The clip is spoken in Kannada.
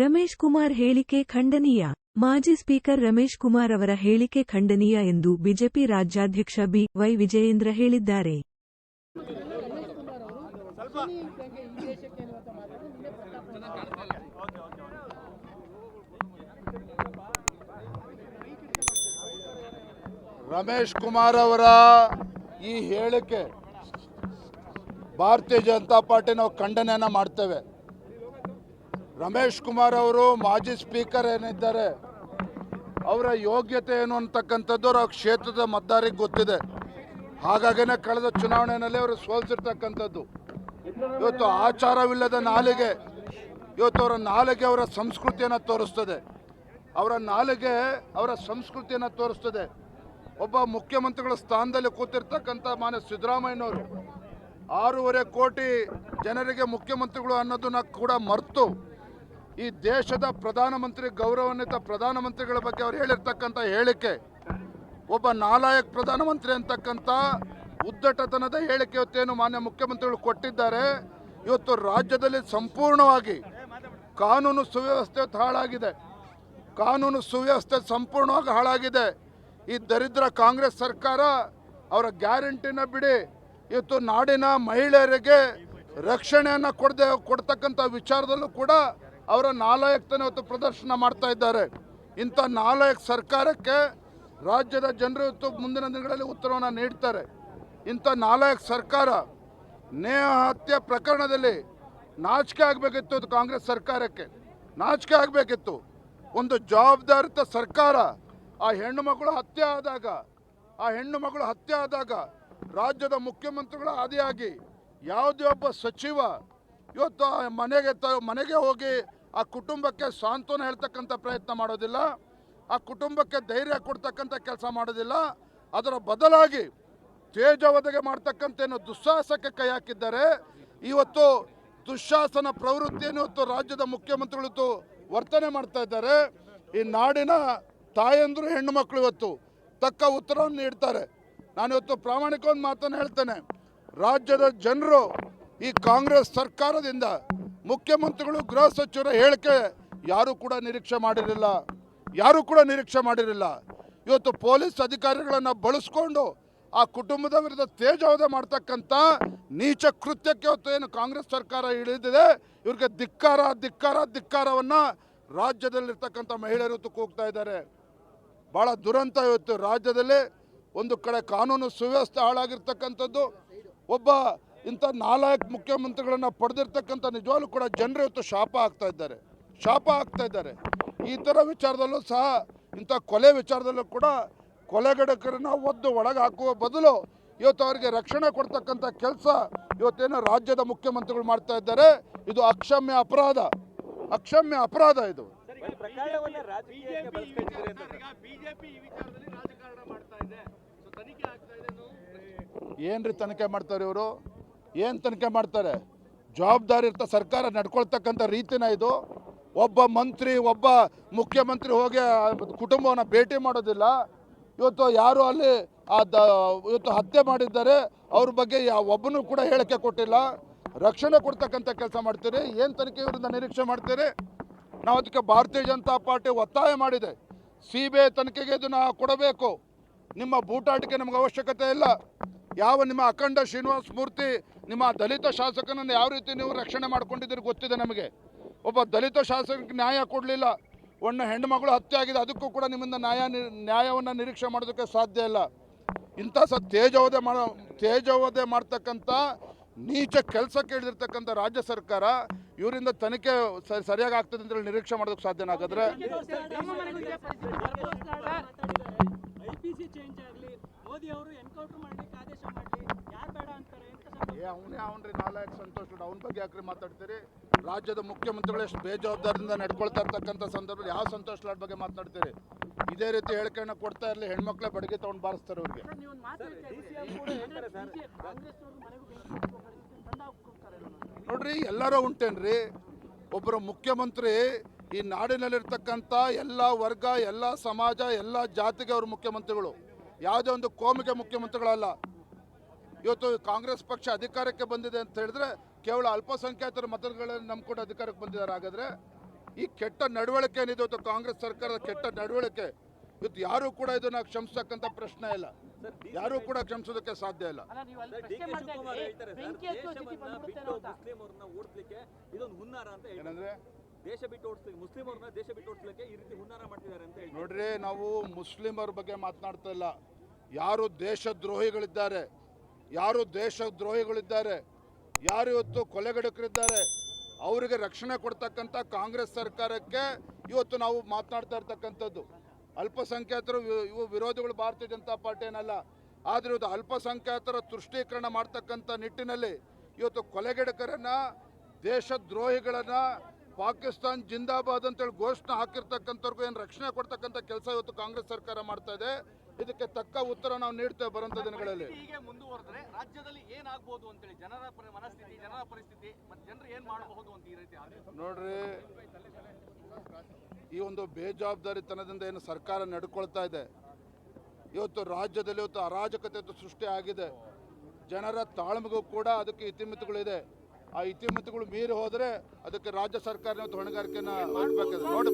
ರಮೇಶ್ ಕುಮಾರ್ ಹೇಳಿಕೆ ಖಂಡನೀಯ. ಮಾಜಿ ಸ್ಪೀಕರ್ ರಮೇಶ್ ಕುಮಾರ್ ಅವರ ಹೇಳಿಕೆ ಖಂಡನೀಯ ಎಂದು ಬಿಜೆಪಿ ರಾಜ್ಯಾಧ್ಯಕ್ಷ ಬಿ. ವೈ. ವಿಜಯೇಂದ್ರ ಹೇಳಿದ್ದಾರೆ. ರಮೇಶ್ ಕುಮಾರ್ ಅವರ ಈ ಹೇಳಿಕೆ, ಭಾರತೀಯ ಜನತಾ ಪಾರ್ಟಿ ನಾವು ಖಂಡನೆಯನ್ನ ಮಾಡ್ತೇವೆ. ರಮೇಶ್ ಕುಮಾರ್ ಅವರು ಮಾಜಿ ಸ್ಪೀಕರ್ ಏನಿದ್ದಾರೆ, ಅವರ ಯೋಗ್ಯತೆ ಏನು ಅಂತಕ್ಕಂಥದ್ದು ಅವ್ರ ಕ್ಷೇತ್ರದ ಮತದಾರಿಗೆ ಗೊತ್ತಿದೆ. ಹಾಗಾಗಿನೇ ಕಳೆದ ಚುನಾವಣೆಯಲ್ಲಿ ಅವರು ಸೋಲ್ಸಿರ್ತಕ್ಕಂಥದ್ದು. ಇವತ್ತು ಆಚಾರವಿಲ್ಲದ ನಾಲಿಗೆ, ಇವತ್ತು ಅವರ ನಾಲಿಗೆ ಅವರ ಸಂಸ್ಕೃತಿಯನ್ನು ತೋರಿಸ್ತದೆ. ಅವರ ನಾಲಿಗೆ ಅವರ ಸಂಸ್ಕೃತಿಯನ್ನು ತೋರಿಸ್ತದೆ. ಒಬ್ಬ ಮುಖ್ಯಮಂತ್ರಿಗಳ ಸ್ಥಾನದಲ್ಲಿ ಕೂತಿರ್ತಕ್ಕಂಥ ಮಾನ್ಯ ಸಿದ್ದರಾಮಯ್ಯನವರು. ಆರೂವರೆ ಕೋಟಿ ಜನರಿಗೆ ಮುಖ್ಯಮಂತ್ರಿಗಳು ಅನ್ನೋದನ್ನ ಕೂಡ ಮರೆತು ಈ ದೇಶದ ಪ್ರಧಾನಮಂತ್ರಿ ಗೌರವಾನ್ವಿತ ಪ್ರಧಾನಮಂತ್ರಿಗಳ ಬಗ್ಗೆ ಅವ್ರು ಹೇಳಿರ್ತಕ್ಕಂಥ ಹೇಳಿಕೆ, ಒಬ್ಬ ನಾಲಾಯಕ್ ಪ್ರಧಾನಮಂತ್ರಿ ಅಂತಕ್ಕಂಥ ಉದ್ದಟತನದ ಹೇಳಿಕೆ ಇವತ್ತೇನು ಮಾನ್ಯ ಮುಖ್ಯಮಂತ್ರಿಗಳು ಕೊಟ್ಟಿದ್ದಾರೆ. ಇವತ್ತು ರಾಜ್ಯದಲ್ಲಿ ಸಂಪೂರ್ಣವಾಗಿ ಕಾನೂನು ಸುವ್ಯವಸ್ಥೆ ಹಾಳಾಗಿದೆ. ಕಾನೂನು ಸುವ್ಯವಸ್ಥೆ ಸಂಪೂರ್ಣವಾಗಿ ಹಾಳಾಗಿದೆ. ಈ ದರಿದ್ರ ಕಾಂಗ್ರೆಸ್ ಸರ್ಕಾರ ಅವರ ಗ್ಯಾರಂಟಿನ ಬಿಡಿ ಇವತ್ತು ನಾಡಿನ ಮಹಿಳೆಯರಿಗೆ ರಕ್ಷಣೆಯನ್ನು ಕೊಡದೆ, ಕೊಡ್ತಕ್ಕಂಥ ವಿಚಾರದಲ್ಲೂ ಕೂಡ ಅವರ ನಾಲಾಯಕ್ತನ ಇವತ್ತು ಪ್ರದರ್ಶನ ಮಾಡ್ತಾ ಇದ್ದಾರೆ. ಇಂಥ ನಾಲಾಯಕ್ ಸರ್ಕಾರಕ್ಕೆ ರಾಜ್ಯದ ಜನರು ಮುಂದಿನ ದಿನಗಳಲ್ಲಿ ಉತ್ತರವನ್ನು ನೀಡ್ತಾರೆ. ಇಂಥ ನಾಲಾಯಕ್ ಸರ್ಕಾರ ನೇಹ ಹತ್ಯೆ ಪ್ರಕರಣದಲ್ಲಿ ನಾಚಿಕೆ ಆಗಬೇಕಿತ್ತು ಅದು ಕಾಂಗ್ರೆಸ್ ಸರ್ಕಾರಕ್ಕೆ. ನಾಚಿಕೆ ಆಗಬೇಕಿತ್ತು. ಒಂದು ಜವಾಬ್ದಾರಿತ ಸರ್ಕಾರ ಆ ಹೆಣ್ಣು ಮಗಳು ಹತ್ಯೆ ಆದಾಗ, ಆ ಹೆಣ್ಣು ಮಗಳು ಹತ್ಯೆ ಆದಾಗ ರಾಜ್ಯದ ಮುಖ್ಯಮಂತ್ರಿಗಳ ಆದಿಯಾಗಿ ಯಾವುದೇ ಒಬ್ಬ ಸಚಿವ ಇವತ್ತು ಮನೆಗೆ ತ, ಮನೆಗೆ ಹೋಗಿ ಆ ಕುಟುಂಬಕ್ಕೆ ಸಾಂತ್ವನ ಹೇಳ್ತಕ್ಕಂಥ ಪ್ರಯತ್ನ ಮಾಡೋದಿಲ್ಲ. ಆ ಕುಟುಂಬಕ್ಕೆ ಧೈರ್ಯ ಕೊಡ್ತಕ್ಕಂಥ ಕೆಲಸ ಮಾಡೋದಿಲ್ಲ. ಅದರ ಬದಲಾಗಿ ತೇಜವದಗೆ ಮಾಡ್ತಕ್ಕಂಥ ಏನು ದುಸ್ಸಾಹಸಕ್ಕೆ ಕೈ ಹಾಕಿದ್ದಾರೆ. ಇವತ್ತು ದುಶಾಸನ ಪ್ರವೃತ್ತಿಯನ್ನು ಇವತ್ತು ರಾಜ್ಯದ ಮುಖ್ಯಮಂತ್ರಿಗಳು ವರ್ತನೆ ಮಾಡ್ತಾ ಇದ್ದಾರೆ. ಈ ನಾಡಿನ ತಾಯಂದ್ರು ಹೆಣ್ಣು ಮಕ್ಕಳು ಇವತ್ತು ತಕ್ಕ ಉತ್ತರವನ್ನು ನೀಡ್ತಾರೆ. ನಾನು ಇವತ್ತು ಒಂದು ಮಾತನ್ನು ಹೇಳ್ತೇನೆ. ರಾಜ್ಯದ ಜನರು ಈ ಕಾಂಗ್ರೆಸ್ ಸರ್ಕಾರದಿಂದ ಮುಖ್ಯಮಂತ್ರಿಗಳು ಗೃಹ ಸಚಿವರ ಹೇಳಿಕೆ ಯಾರೂ ಕೂಡ ನಿರೀಕ್ಷೆ ಮಾಡಿರಲಿಲ್ಲ. ಯಾರೂ ಕೂಡ ನಿರೀಕ್ಷೆ ಮಾಡಿರಲಿಲ್ಲ. ಇವತ್ತು ಪೊಲೀಸ್ ಅಧಿಕಾರಿಗಳನ್ನು ಬಳಸ್ಕೊಂಡು ಆ ಕುಟುಂಬದ ವಿರುದ್ಧ ತೇಜಾವಧ ಮಾಡ್ತಕ್ಕಂಥ ನೀಚ ಕೃತ್ಯಕ್ಕೆ ಇವತ್ತು ಏನು ಕಾಂಗ್ರೆಸ್ ಸರ್ಕಾರ ಇಳಿದಿದೆ. ಇವ್ರಿಗೆ ಧಿಕ್ಕಾರ ಧಿಕ್ಕಾರ, ಧಿಕ್ಕಾರವನ್ನು ರಾಜ್ಯದಲ್ಲಿರ್ತಕ್ಕಂಥ ಮಹಿಳೆಯರು ಇವತ್ತು ಕೂಗ್ತಾ ಇದ್ದಾರೆ. ಭಾಳ ದುರಂತ ಇವತ್ತು ರಾಜ್ಯದಲ್ಲಿ. ಒಂದು ಕಡೆ ಕಾನೂನು ಸುವ್ಯವಸ್ಥೆ ಹಾಳಾಗಿರ್ತಕ್ಕಂಥದ್ದು. ಒಬ್ಬ ಇಂಥ ನಾಲ್ಕು ಮುಖ್ಯಮಂತ್ರಿಗಳನ್ನು ಪಡೆದಿರ್ತಕ್ಕಂಥ ನಿಜವಾಗ್ಲೂ ಕೂಡ ಜನರು ಇವತ್ತು ಶಾಪ ಆಗ್ತಾ ಇದ್ದಾರೆ. ಶಾಪ ಆಗ್ತಾ ಇದ್ದಾರೆ. ಈ ಥರ ವಿಚಾರದಲ್ಲೂ ಸಹ ಇಂಥ ಕೊಲೆ ವಿಚಾರದಲ್ಲೂ ಕೂಡ ಕೊಲೆಗಡಕರನ್ನ ಒದ್ದು ಒಳಗೆ ಹಾಕುವ ಬದಲು ಇವತ್ತು ಅವರಿಗೆ ರಕ್ಷಣೆ ಕೊಡ್ತಕ್ಕಂಥ ಕೆಲಸ ಇವತ್ತೇನು ರಾಜ್ಯದ ಮುಖ್ಯಮಂತ್ರಿಗಳು ಮಾಡ್ತಾ ಇದ್ದಾರೆ. ಇದು ಅಕ್ಷಮ್ಯ ಅಪರಾಧ. ಅಕ್ಷಮ್ಯ ಅಪರಾಧ ಇದು. ಪ್ರಕರಣವನ್ನ ರಾಜಕೀಯಕ್ಕೆ ಬಳಸ್ಕೊಳ್ತಿದ್ದೀರಿ ಅಂತ ಬಿಜೆಪಿ ಈ ವಿಚಾರದಲ್ಲಿ ರಾಜಕಾರಣ ಮಾಡ್ತಾ ಇದೆ. ಸೊ ತನಿಖೆ ಆಗ್ತಾ ಇದೆ. ಅನ್ನೋ ಪ್ರಶ್ನೆ. ಏನ್ರಿ ತನಿಖೆ ಮಾಡ್ತಾರೆ ಇವರು? ಏನು ತನಿಖೆ ಮಾಡ್ತಾರೆ? ಜವಾಬ್ದಾರಿ ಇರ್ತ ಸರ್ಕಾರ ನಡ್ಕೊಳ್ತಕ್ಕಂಥ ರೀತಿನ ಇದು. ಒಬ್ಬ ಮಂತ್ರಿ, ಒಬ್ಬ ಮುಖ್ಯಮಂತ್ರಿ ಹೋಗಿ ಕುಟುಂಬವನ್ನು ಭೇಟಿ ಮಾಡೋದಿಲ್ಲ. ಇವತ್ತು ಯಾರು ಅಲ್ಲಿ ಇವತ್ತು ಹತ್ಯೆ ಮಾಡಿದ್ದಾರೆ, ಅವ್ರ ಬಗ್ಗೆ ಯಾವ ಒಬ್ಬನೂ ಕೂಡ ಹೇಳಿಕೆ ಕೊಟ್ಟಿಲ್ಲ. ರಕ್ಷಣೆ ಕೊಡ್ತಕ್ಕಂಥ ಕೆಲಸ ಮಾಡ್ತೀರಿ. ಏನು ತನಿಖೆ ಇವರಿಂದ ನಿರೀಕ್ಷೆ ಮಾಡ್ತೀರಿ? ನಾವು ಅದಕ್ಕೆ ಭಾರತೀಯ ಜನತಾ ಪಾರ್ಟಿ ಒತ್ತಾಯ ಮಾಡಿದೆ. ಸಿ ಬಿ ಐ ತನಿಖೆಗೆ ಇದನ್ನು ಕೊಡಬೇಕು. ನಿಮ್ಮ ಬೂಟಾಟಿಕೆ ನಮಗೆ ಅವಶ್ಯಕತೆ ಇಲ್ಲ. ಯಾವ ನಿಮ್ಮ ಅಖಂಡ ಶ್ರೀನಿವಾಸ ಮೂರ್ತಿ ನಿಮ್ಮ ದಲಿತ ಶಾಸಕನನ್ನು ಯಾವ ರೀತಿ ನೀವು ರಕ್ಷಣೆ ಮಾಡ್ಕೊಂಡಿದ್ದೀರಿ ಗೊತ್ತಿದೆ ನಮಗೆ. ಒಬ್ಬ ದಲಿತ ಶಾಸಕನಿಗೆ ನ್ಯಾಯ ಕೊಡಲಿಲ್ಲ. ಒಂದು ಹೆಣ್ಣು ಮಗಳು ಹತ್ಯೆ ಆಗಿದೆ ಅದಕ್ಕೂ ಕೂಡ ನಿಮ್ಮಿಂದ ನ್ಯಾಯ ನ್ಯಾಯವನ್ನು ನಿರೀಕ್ಷೆ ಮಾಡೋದಕ್ಕೆ ಸಾಧ್ಯ ಇಲ್ಲ. ಇಂಥ ಸ ತೇಜವದೆ ಮಾಡೋ ತೇಜವದೆ ಮಾಡ್ತಕ್ಕಂಥ ನೀಚ ಕೆಲಸ ಕೇಳಿದಿರ್ತಕ್ಕಂಥ ರಾಜ್ಯ ಸರ್ಕಾರ ಇವರಿಂದ ತನಿಖೆ ಸರಿಯಾಗಿ ಆಗ್ತದೆ ಅಂತೇಳಿ ನಿರೀಕ್ಷೆ ಮಾಡೋದಕ್ಕೆ ಸಾಧ್ಯನ ಹಾಗಾದ್ರೆ. ಮೋದಿ ಅವರು ಎನ್ಕೌಂಟರ್ ಆದೇಶ ಮಾಡಲಿ, ಯಾರು ಬೇಡ ಅಂತಾರೆ? ಅವನೇ ಅವನ್ರಿ ನಾಲ್ಕು ಸಂತೋಷ್ ಅವ್ನ ಬಗ್ಗೆ ಯಾಕ್ರಿ ಮಾತಾಡ್ತೀರಿ? ರಾಜ್ಯದ ಮುಖ್ಯಮಂತ್ರಿಗಳು ಎಷ್ಟು ಬೇಜವಾಬ್ದಾರಿಯಿಂದ ನಡ್ಕೊಳ್ತಾ ಇರ್ತಕ್ಕಂಥ ಸಂದರ್ಭದಲ್ಲಿ ಯಾವ ಸಂತೋಷ್ ಲಾಡ್ ಬಗ್ಗೆ ಮಾತಾಡ್ತೀರಿ? ಇದೇ ರೀತಿ ಹೇಳಿಕೆಯನ್ನು ಕೊಡ್ತಾ ಇರಲಿ ಹೆಣ್ಮಕ್ಳೇ ಬಡಗಿ ತಗೊಂಡು ಬಾರಿಸ್ತಾರೆ ಅವ್ರಿಗೆ. ನೋಡ್ರಿ ಎಲ್ಲರೂ ಉಂಟೇನ್ರಿ. ಒಬ್ಬರು ಮುಖ್ಯಮಂತ್ರಿ ಈ ನಾಡಿನಲ್ಲಿರ್ತಕ್ಕಂಥ ಎಲ್ಲ ವರ್ಗ ಎಲ್ಲ ಸಮಾಜ ಎಲ್ಲ ಜಾತಿಗೆ ಅವರು ಮುಖ್ಯಮಂತ್ರಿಗಳು. ಯಾವುದೇ ಒಂದು ಕೋಮಿಗೆ ಮುಖ್ಯಮಂತ್ರಿಗಳಲ್ಲ. ಇವತ್ತು ಕಾಂಗ್ರೆಸ್ ಪಕ್ಷ ಅಧಿಕಾರಕ್ಕೆ ಬಂದಿದೆ ಅಂತ ಹೇಳಿದ್ರೆ ಕೇವಲ ಅಲ್ಪಸಂಖ್ಯಾತರ ಮತಗಳನ್ನು ನಂಬಿಕೊಂಡು ಅಧಿಕಾರಕ್ಕೆ ಬಂದಿದ್ದಾರೆ. ಹಾಗಾದ್ರೆ ಈ ಕೆಟ್ಟ ನಡವಳಿಕೆ ಏನಿದೆ ಇವತ್ತು ಕಾಂಗ್ರೆಸ್ ಸರ್ಕಾರದ ಕೆಟ್ಟ ನಡವಳಿಕೆ? ಇವತ್ತು ಯಾರು ಕೂಡ ಇದನ್ನ ಕ್ಷಮಿಸತಕ್ಕಂತ ಪ್ರಶ್ನೆ ಇಲ್ಲ. ಯಾರು ಕೂಡ ಕ್ಷಮಿಸೋದಕ್ಕೆ ಸಾಧ್ಯ ಇಲ್ಲ. ಏನಂದ್ರೆ? ದೇಶ ಬಿಟ್ಟು ಓಡಿಸ್ಲಿಕ್ಕೆ ಮುಸ್ಲಿಮರನ್ನ ದೇಶ ಬಿಟ್ಟು ಓಡಿಸ್ಲಿಕ್ಕೆ ಈ ರೀತಿ ಹುನ್ನಾರ ಮಾಡ್ತಿದ್ದಾರೆ ಅಂತ ಹೇಳಿ ನೋಡ್ರಿ ನಾವು ಮುಸ್ಲಿಮರ ಬಗ್ಗೆ ಮಾತನಾಡ್ತಾ ಇಲ್ಲ. ಯಾರು ದೇಶದ್ರೋಹಿಗಳಿದ್ದಾರೆ? ಯಾರು ದೇಶದ್ರೋಹಿಗಳಿದ್ದಾರೆ, ಯಾರು ಇವತ್ತು ಕೊಲೆಗಡಕರಿದ್ದಾರೆ, ಅವರಿಗೆ ರಕ್ಷಣೆ ಕೊಡ್ತಕ್ಕಂಥ ಕಾಂಗ್ರೆಸ್ ಸರ್ಕಾರಕ್ಕೆ ಇವತ್ತು ನಾವು ಮಾತನಾಡ್ತಾ ಇರ್ತಕ್ಕಂಥದ್ದು. ಅಲ್ಪಸಂಖ್ಯಾತರು ಇವು- ವಿರೋಧಿಗಳು ಭಾರತೀಯ ಜನತಾ ಪಾರ್ಟಿ ಏನಲ್ಲ, ಆದರೆ ಇವತ್ತು ಅಲ್ಪಸಂಖ್ಯಾತರ ತುಷ್ಟೀಕರಣ ಮಾಡ್ತಕ್ಕಂಥ ನಿಟ್ಟಿನಲ್ಲಿ ಇವತ್ತು ಕೊಲೆಗಡಕರನ್ನ, ದೇಶದ್ರೋಹಿಗಳನ್ನ, ಪಾಕಿಸ್ತಾನ್ ಜಿಂದಾಬಾದ್ ಅಂತೇಳಿ ಘೋಷಣೆ ಹಾಕಿರ್ತಕ್ಕಂಥವ್ರಿಗೂ ಏನು ರಕ್ಷಣೆ ಕೊಡ್ತಕ್ಕಂಥ ಕೆಲಸ ಇವತ್ತು ಕಾಂಗ್ರೆಸ್ ಸರ್ಕಾರ ಮಾಡ್ತಾ ಇದೆ. ಇದಕ್ಕೆ ತಕ್ಕ ಉತ್ತರ ನಾವು ನೀಡ್ತೇವೆ ಬರುವಂತ ದಿನಗಳಲ್ಲಿ. ಹೀಗೆ ಮುಂದುವರೆದ್ರೆ ರಾಜ್ಯದಲ್ಲಿ ಏನಾಗ್ಬೋದು ಅಂತೇಳಿ ಜನರ ಮನಸ್ಥಿತಿ ಜನರ ಪರಿಸ್ಥಿತಿ ಮತ್ತೆ ಜನರು ಏನ್ ಮಾಡಬಹುದು ಅಂತ ಈ ರೀತಿ ನೋಡ್ರಿ ಈ ಒಂದು ಬೇಜವಾಬ್ದಾರಿತನದಿಂದ ಏನು ಸರ್ಕಾರ ನಡ್ಕೊಳ್ತಾ ಇದೆ. ಇವತ್ತು ರಾಜ್ಯದಲ್ಲಿ ಇವತ್ತು ಅರಾಜಕತೆ ಸೃಷ್ಟಿ ಆಗಿದೆ. ಜನರ ತಾಳ್ಮೆಗೂ ಕೂಡ ಅದಕ್ಕೆ ಇತಿಮಿತಿಗಳಿದೆ. ಆ ಇತಿಮಿತಿಗಳು ಮೀರಿ ಹೋದರೆ ಅದಕ್ಕೆ ರಾಜ್ಯ ಸರ್ಕಾರ ಹೊಣೆಗಾರಿಕೆಯನ್ನು ಹೊಣೆಗಾರಿಕೆನ ವಹಿಸಬೇಕಾಗಿದೆ ನೋಡಿ